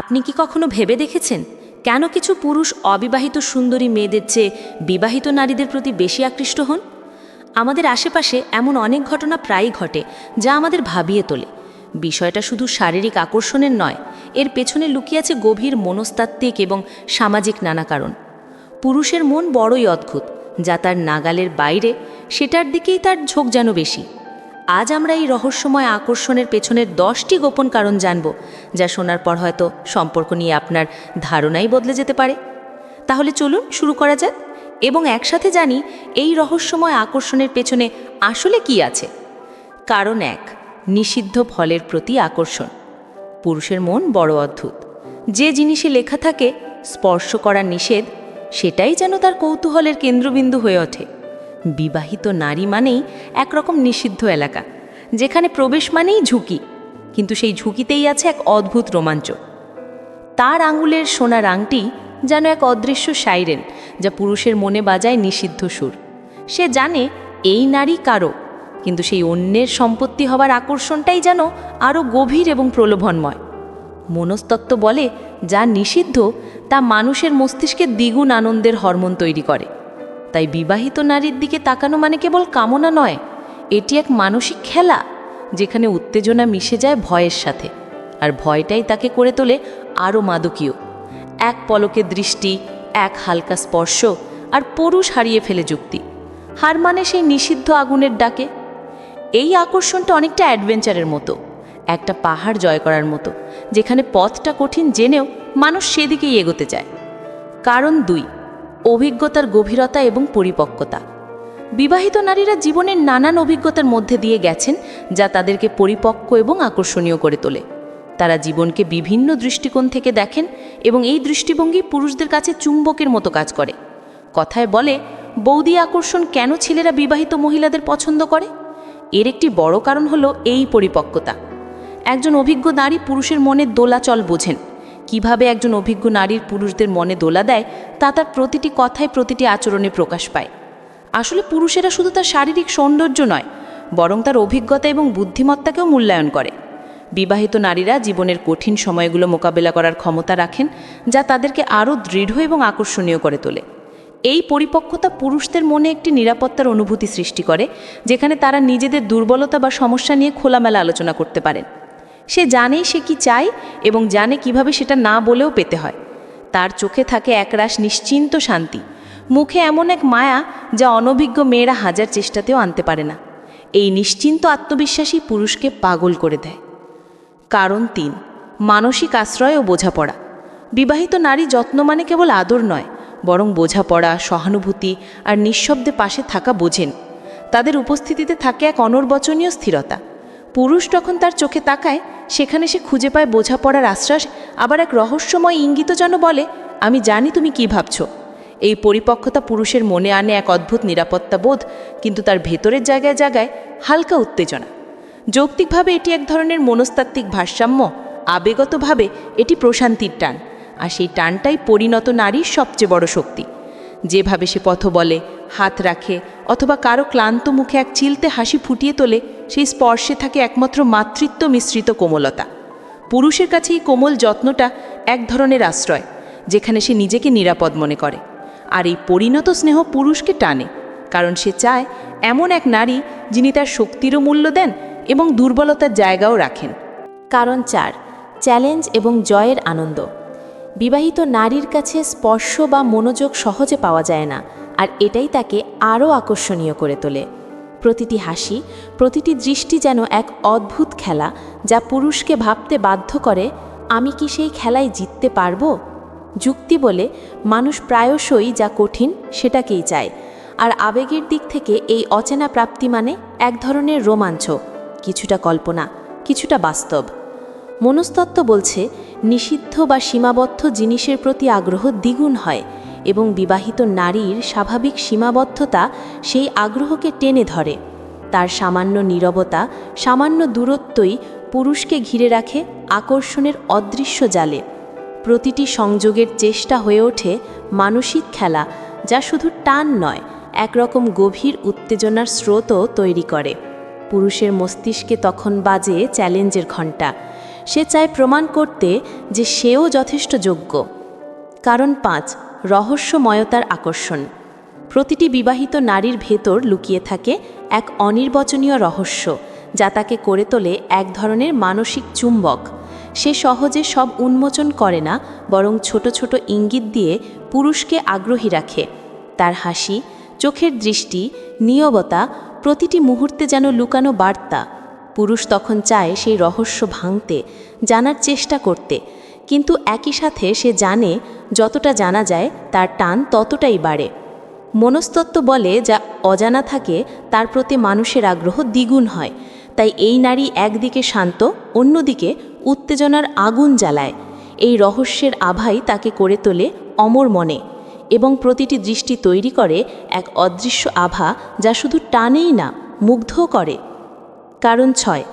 আপনি কি কখনো ভেবে দেখেছেন? কেন কিছু পুরুষ অবিবাহিত সুন্দরী মেয়েদের চেয়ে বিবাহিত নারীদের প্রতি বেশি আকৃষ্ট হন? আমাদের আশেপাশে এমন অনেক ঘটনা প্রায়ই ঘটে, যা আমাদের ভাবিয়ে তোলে। বিষয়টা শুধু শারীরিক আকর্ষণের নয়, এর পেছনে লুকিয়ে আছে গভীর মনস্তাত্ত্বিক এবং সামাজিক নানা কারণ। পুরুষের মন বড়ই অদ্ভুত, যা তার নাগালের বাইরে, সেটার দিকেই তার ঝোঁক যেন বেশি। আজ আমরা এই রহস্যময় আকর্ষণের পেছনের দশটি গোপন কারণ জানব, যা শোনার পর হয়তো সম্পর্ক নিয়ে আপনার ধারণাই বদলে যেতে পারে। তাহলে চলুন শুরু করা যাক এবং একসাথে জানি এই রহস্যময় আকর্ষণের পেছনে আসলে কি আছে। কারণ এক, নিষিদ্ধ ফলের প্রতি আকর্ষণ। পুরুষের মন বড় অদ্ভুত। যে জিনিসে লেখা থাকে, স্পর্শ করা নিষেধ সেটাই যেন তার কৌতূহলের কেন্দ্রবিন্দু হয়ে ওঠে। বিবাহিত নারী মানেই একরকম নিষিদ্ধ এলাকা, যেখানে প্রবেশ মানেই ঝুঁকি, কিন্তু সেই ঝুঁকিতেই আছে এক অদ্ভুত রোমাঞ্চ। তার আঙুলের সোনার আংটি যেন এক অদৃশ্য সাইরেন, যা পুরুষের মনে বাজায় নিষিদ্ধ সুর। সে জানে এই নারী কারও, কিন্তু সেই অন্যের সম্পত্তি হবার আকর্ষণটাই যেন আরও গভীর এবং প্রলোভনময়। মনস্তত্ত্ব বলে, যা নিষিদ্ধ, তা মানুষের মস্তিষ্কে দ্বিগুণ আনন্দের হরমোন তৈরি করে। তাই বিবাহিত নারীর দিকে তাকানো মানে কেবল কামনা নয়, এটি এক মানসিক খেলা যেখানে উত্তেজনা মিশে যায় ভয়ের সাথে, আর ভয়টাই তাকে করে তোলে আরও মাদকীয়। এক পলকে দৃষ্টি, এক হালকা স্পর্শ, আর পুরুষ হারিয়ে ফেলে যুক্তি। হার মানে সেই নিষিদ্ধ আগুনের ডাকে। এই আকর্ষণটা অনেকটা অ্যাডভেঞ্চারের মতো, একটা পাহাড় জয় করার মতো, যেখানে পথটা কঠিন জেনেও মানুষ সেদিকেই এগোতে চায়। কারণ দুই অভিজ্ঞতার গভীরতা এবং পরিপক্কতা। বিবাহিত নারীরা জীবনের নানান অভিজ্ঞতার মধ্যে দিয়ে গেছেন যা তাদেরকে পরিপক্ক এবং আকর্ষণীয় করে তোলে। তারা জীবনকে বিভিন্ন দৃষ্টিকোণ থেকে দেখেন এবং এই দৃষ্টিভঙ্গি পুরুষদের কাছে চুম্বকের মতো কাজ করে। কথায় বলে, বৌদি আকর্ষণ কেন ছেলেরা বিবাহিত মহিলাদের পছন্দ করে? এর একটি বড় কারণ হলো এই পরিপক্কতা। একজন অভিজ্ঞ নারী পুরুষের মনে দোলাচল বোঝেন। কীভাবে একজন অভিজ্ঞ নারীর পুরুষদের মনে দোলা দেয়, তা তার প্রতিটি কথায় প্রতিটি আচরণে প্রকাশ পায়। আসলে পুরুষেরা শুধু তার শারীরিক সৌন্দর্য নয়, বরং তার অভিজ্ঞতা এবং বুদ্ধিমত্তাকেও মূল্যায়ন করে। বিবাহিত নারীরা জীবনের কঠিন সময়গুলো মোকাবেলা করার ক্ষমতা রাখেন, যা তাদেরকে আরও দৃঢ় এবং আকর্ষণীয় করে তোলে। এই পরিপক্কতা পুরুষদের মনে একটি নিরাপত্তার অনুভূতি সৃষ্টি করে, যেখানে তারা নিজেদের দুর্বলতা বা সমস্যা নিয়ে খোলামেলা আলোচনা করতে পারেন। সে জানে সে কি চায় এবং জানে কীভাবে সেটা না বলেও পেতে হয়। তার চোখে থাকে একরাশ নিশ্চিন্ত শান্তি। মুখে এমন এক মায়া যা অনভিজ্ঞ মেয়েরা হাজার চেষ্টাতেও আনতে পারে না। এই নিশ্চিন্ত আত্মবিশ্বাসী পুরুষকে পাগল করে দেয়। কারণ তিন, মানসিক আশ্রয় ও বোঝাপড়া। বিবাহিত নারী যত্ন মানে কেবল আদর নয়, বরং বোঝাপড়া, সহানুভূতি আর নিঃশব্দে পাশে থাকা বোঝেন। তাদের উপস্থিতিতে থাকে এক অনর্বচনীয় স্থিরতা। পুরুষ যখন তার চোখে তাকায়, সেখানে সে খুঁজে পায় বোঝাপড়ার আশ্বাস, আবার এক রহস্যময় ইঙ্গিত যেন বলে, আমি জানি তুমি কি ভাবছ। এই পরিপক্কতা পুরুষের মনে আনে এক অদ্ভুত নিরাপত্তা বোধ, কিন্তু তার ভেতরের জায়গায় জায়গায় হালকা উত্তেজনা। যৌক্তিকভাবে এটি এক ধরনের মনস্তাত্ত্বিক ভারসাম্য, আবেগতভাবে এটি প্রশান্তির টান, আর সেই টানটাই পরিণত নারীর সবচেয়ে বড় শক্তি। যেভাবে সে পথ বলে হাত রাখে অথবা কারও ক্লান্ত মুখে এক চিলতে হাসি ফুটিয়ে তোলে, সেই স্পর্শে থাকে একমাত্র মাতৃত্ব মিশ্রিত কোমলতা। পুরুষের কাছে এই কোমল যত্নটা এক ধরনের আশ্রয়, যেখানে সে নিজেকে নিরাপদ মনে করে। আর এই পরিণত স্নেহ পুরুষকে টানে, কারণ সে চায় এমন এক নারী যিনি তার শক্তিরও মূল্য দেন এবং দুর্বলতার জায়গাও রাখেন। কারণ চার, চ্যালেঞ্জ এবং জয়ের আনন্দ। বিবাহিত নারীর কাছে স্পর্শ বা মনোযোগ সহজে পাওয়া যায় না আর এটাই তাকে আরও আকর্ষণীয় করে তোলে। প্রতিটি হাসি, প্রতিটি দৃষ্টি যেন এক অদ্ভুত খেলা যা পুরুষকে ভাবতে বাধ্য করে, আমি কি সেই খেলায় জিততে পারব? যুক্তি বলে মানুষ প্রায়শই যা কঠিন সেটাকেই চায়। আর আবেগের দিক থেকে এই অচেনা প্রাপ্তি মানে এক ধরনের রোমাঞ্চ, কিছুটা কল্পনা, কিছুটা বাস্তব। মনস্তত্ত্ব বলছে, নিষিদ্ধ বা সীমাবদ্ধ জিনিসের প্রতি আগ্রহ দ্বিগুণ হয়। এবং বিবাহিত নারীর স্বাভাবিক সীমাবদ্ধতা সেই আগ্রহকে টেনে ধরে। তার সামান্য নীরবতা, সামান্য দূরত্বই পুরুষকে ঘিরে রাখে আকর্ষণের অদৃশ্য জালে। প্রতিটি সংযোগের চেষ্টা হয়ে ওঠে মানসিক খেলা, যা শুধু টান নয়, একরকম গভীর উত্তেজনার স্রোতও তৈরি করে। পুরুষের মস্তিষ্কে তখন বাজে চ্যালেঞ্জের ঘণ্টা। সে চায় প্রমাণ করতে যে সেও যথেষ্ট যোগ্য। কারণ পাঁচ রহস্যময়তার আকর্ষণ। প্রতিটি বিবাহিত নারীর ভেতর লুকিয়ে থাকে এক অনির্বচনীয় রহস্য, যা তাকে করে তোলে এক ধরনের মানসিক চুম্বক। সে সহজে সব উন্মোচন করে না, বরং ছোট ছোট ইঙ্গিত দিয়ে পুরুষকে আগ্রহী রাখে। তার হাসি, চোখের দৃষ্টি নিয়বতা প্রতিটি মুহূর্তে যেন লুকানো বার্তা। পুরুষ তখন চায় সেই রহস্য ভাঙতে, জানার চেষ্টা করতে কিন্তু একই সাথে সে জানে, যতটা জানা যায়, তার টান ততটাই বাড়ে। মনস্তত্ত্ব বলে, যা অজানা থাকে, তার প্রতি মানুষের আগ্রহ দ্বিগুণ হয়। তাই এই নারী একদিকে শান্ত, অন্যদিকে উত্তেজনার আগুন জ্বালায়। এই রহস্যের আভাই তাকে করে তোলে অমর মনে এবং প্রতিটি দৃষ্টি তৈরি করে এক অদৃশ্য আভা যা শুধু টানেই না, মুগ্ধও করে। কারণ ছয়,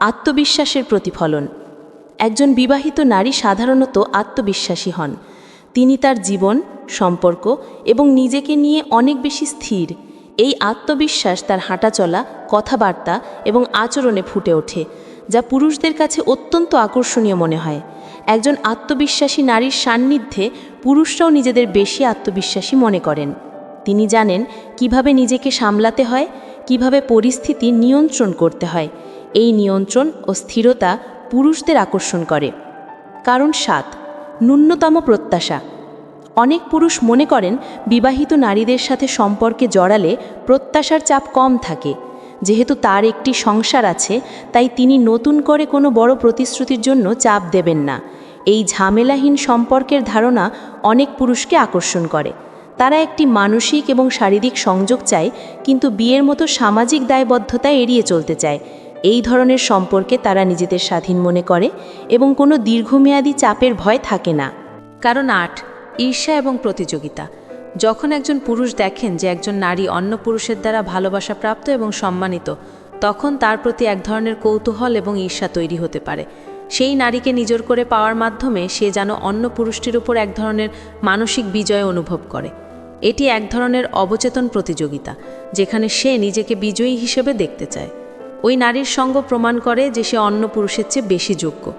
আত্মবিশ্বাসের প্রতিফলন। একজন বিবাহিত নারী সাধারণত আত্মবিশ্বাসী হন। তিনি তার জীবন, সম্পর্ক এবং নিজেকে নিয়ে অনেক বেশি স্থির। এই আত্মবিশ্বাস, তার হাঁটাচলা, কথাবার্তা এবং আচরণে ফুটে ওঠে, যা পুরুষদের কাছে অত্যন্ত আকর্ষণীয় মনে হয়। একজন আত্মবিশ্বাসী নারীর সান্নিধ্যে পুরুষরাও নিজেদের বেশি আত্মবিশ্বাসী মনে করেন। তিনি জানেন কীভাবে নিজেকে সামলাতে হয়, কীভাবে পরিস্থিতি নিয়ন্ত্রণ করতে হয়। এই নিয়ন্ত্রণ ও স্থিরতা পুরুষদের আকর্ষণ করে। কারণ সাত, ন্যূনতম প্রত্যাশা। অনেক পুরুষ মনে করেন, বিবাহিত নারীদের সাথে সম্পর্কে জড়ালে প্রত্যাশার চাপ কম থাকে। যেহেতু তার একটি সংসার আছে, তাই তিনি নতুন করে কোনো বড় প্রতিশ্রুতির জন্য চাপ দেবেন না। এই ঝামেলাহীন সম্পর্কের ধারণা অনেক পুরুষকে আকর্ষণ করে। তারা একটি মানসিক এবং শারীরিক সংযোগ চায়, কিন্তু বিয়ের মতো সামাজিক দায়বদ্ধতা এড়িয়ে চলতে চায়। এই ধরনের সম্পর্কে তারা নিজেদের স্বাধীন মনে করে এবং কোনো দীর্ঘমেয়াদী চাপের ভয় থাকে না। কারণ আট, ঈর্ষা এবং প্রতিযোগিতা। যখন একজন পুরুষ দেখেন যে একজন নারী অন্য পুরুষের দ্বারা ভালোবাসা প্রাপ্ত এবং সম্মানিত, তখন তার প্রতি এক ধরনের কৌতূহল এবং ঈর্ষা তৈরি হতে পারে। সেই নারীকে নিজর করে পাওয়ার মাধ্যমে সে যেন অন্য পুরুষটির উপর এক ধরনের মানসিক বিজয় অনুভব করে। এটি এক ধরনের অবচেতন প্রতিযোগিতা, যেখানে সে নিজেকে বিজয়ী হিসেবে দেখতে চায়। ওই নারীর সঙ্গ প্রমাণ করে যে সে অন্য পুরুষের চেয়ে বেশি যোগ্য।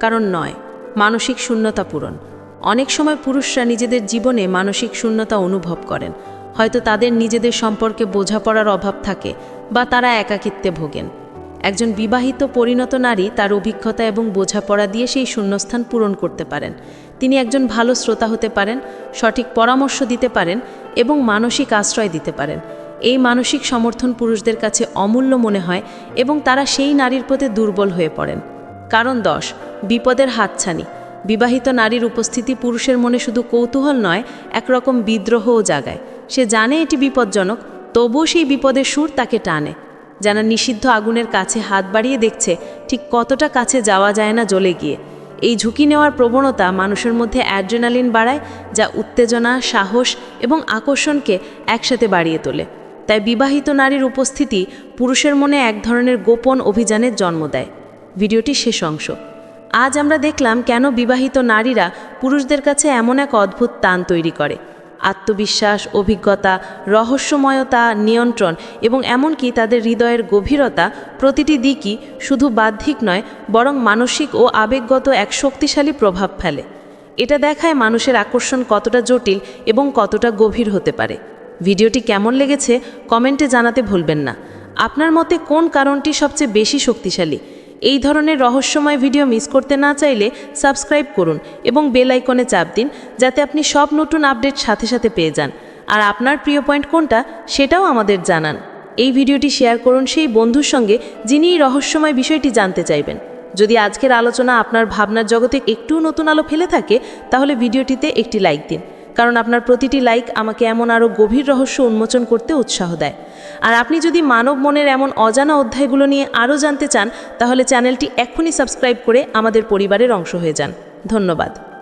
কারণ নয়, মানসিক শূন্যতা পূরণ। অনেক সময় পুরুষরা নিজেদের জীবনে মানসিক শূন্যতা অনুভব করেন। হয়তো তাদের নিজেদের সম্পর্কে বোঝাপড়ার অভাব থাকে বা তারা একাকিত্বে ভোগেন। একজন বিবাহিত পরিণত নারী তার অভিজ্ঞতা এবং বোঝাপড়া দিয়ে সেই শূন্যস্থান পূরণ করতে পারেন। তিনি একজন ভালো শ্রোতা হতে পারেন, সঠিক পরামর্শ দিতে পারেন এবং মানসিক আশ্রয় দিতে পারেন। এই মানসিক সমর্থন পুরুষদের কাছে অমূল্য মনে হয় এবং তারা সেই নারীর প্রতি দুর্বল হয়ে পড়েন। কারণ দশ, বিপদের হাতছানি। বিবাহিত নারীর উপস্থিতি পুরুষের মনে শুধু কৌতূহল নয়, একরকম বিদ্রোহও জাগায়। সে জানে এটি বিপজ্জনক, তবুও সেই বিপদের সুর তাকে টানে। যেন নিষিদ্ধ আগুনের কাছে হাত বাড়িয়ে দেখছে, ঠিক কতটা কাছে যাওয়া যায় না জ্বলে গিয়ে। এই ঝুঁকি নেওয়ার প্রবণতা মানুষের মধ্যে অ্যাড্রেনালিন বাড়ায়, যা উত্তেজনা, সাহস এবং আকর্ষণকে একসাথে বাড়িয়ে তোলে। তাই বিবাহিত নারীর উপস্থিতি পুরুষের মনে এক ধরনের গোপন অভিযানের জন্ম দেয়। ভিডিওটি শেষ অংশ। আজ আমরা দেখলাম কেন বিবাহিত নারীরা পুরুষদের কাছে এমন এক অদ্ভুত টান তৈরি করে। আত্মবিশ্বাস, অভিজ্ঞতা, রহস্যময়তা, নিয়ন্ত্রণ এবং এমনকি তাদের হৃদয়ের গভীরতা প্রতিটি দিকই শুধু বাহ্যিক নয়, বরং মানসিক ও আবেগগত এক শক্তিশালী প্রভাব ফেলে। এটা দেখায় মানুষের আকর্ষণ কতটা জটিল এবং কতটা গভীর হতে পারে। ভিডিওটি কেমন লেগেছে কমেন্টে জানাতে ভুলবেন না। আপনার মতে কোন কারণটি সবচেয়ে বেশি শক্তিশালী? এই ধরনের রহস্যময় ভিডিও মিস করতে না চাইলে সাবস্ক্রাইব করুন এবং বেল আইকনে চাপ দিন যাতে আপনি সব নতুন আপডেট সাথে সাথে পেয়ে যান। আর আপনার প্রিয় পয়েন্ট কোনটা সেটাও আমাদের জানান। এই ভিডিওটি শেয়ার করুন সেই বন্ধুর সঙ্গে যিনি এই রহস্যময় বিষয়টি জানতে চাইবেন। যদি আজকের আলোচনা আপনার ভাবনার জগতে একটু নতুন আলো ফেলে থাকে, তাহলে ভিডিওটিতে একটি লাইক দিন। কারণ আপনার প্রতিটি লাইক আমাকে এমন আরও গভীর রহস্য উন্মোচন করতে উৎসাহ দেয়। আর আপনি যদি মানব মনের এমন অজানা অধ্যায়গুলো নিয়ে আরও জানতে চান, তাহলে চ্যানেলটি এখনই সাবস্ক্রাইব করে আমাদের পরিবারের অংশ হয়ে যান। ধন্যবাদ।